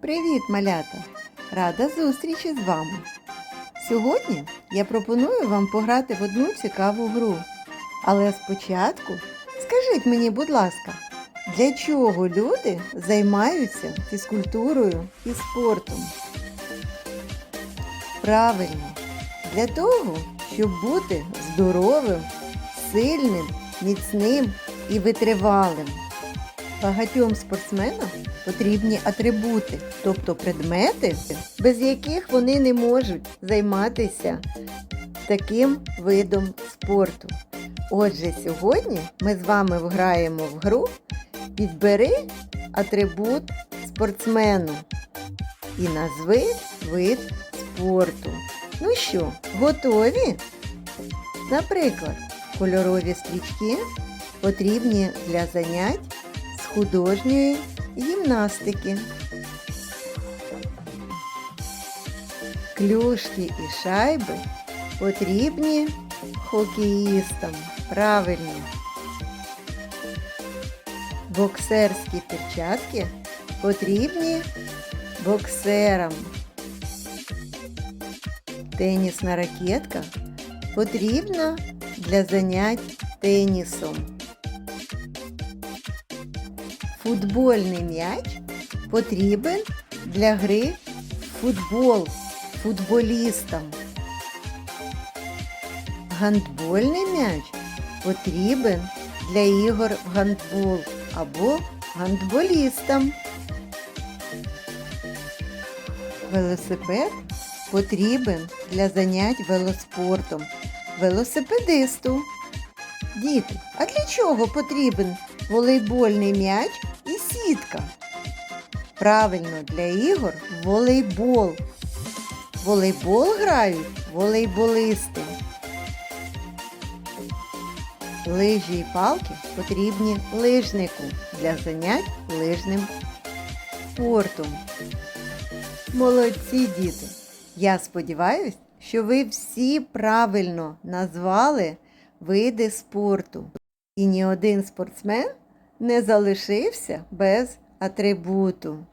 Привіт, малята! Рада зустрічі з вами! Сьогодні я пропоную вам пограти в одну цікаву гру. Але спочатку скажіть мені, будь ласка, для чого люди займаються фізкультурою і спортом? Правильно, для того, щоб бути здоровим, сильним, міцним і витривалим. Багатьом спортсменам потрібні атрибути, тобто предмети, без яких вони не можуть займатися таким видом спорту. Отже, сьогодні ми з вами вграємо в гру Підбери атрибут спортсмену і назви вид спорту. Ну що, готові? Наприклад, кольорові стрічки потрібні для занять художньої гімнастики. Клюшки і шайби потрібні хокеїстам. Правильно. Боксерські перчатки потрібні боксерам. Тенісна ракетка потрібна для занять тенісом. Футбольний м'яч потрібен для гри в футбол футболістам. Гандбольний м'яч потрібен для ігор в гандбол або гандболістам. Велосипед потрібен для занять велоспортом велосипедисту. Діти, а для чого потрібен волейбольний м'яч сітка? Правильно, для ігор волейбол. Волейбол грають волейболисти. Лижі і палки потрібні лижнику для занять лижним спортом. Молодці діти! Я сподіваюся, що ви всі правильно назвали види спорту. І ні один спортсмен не залишився без атрибуту.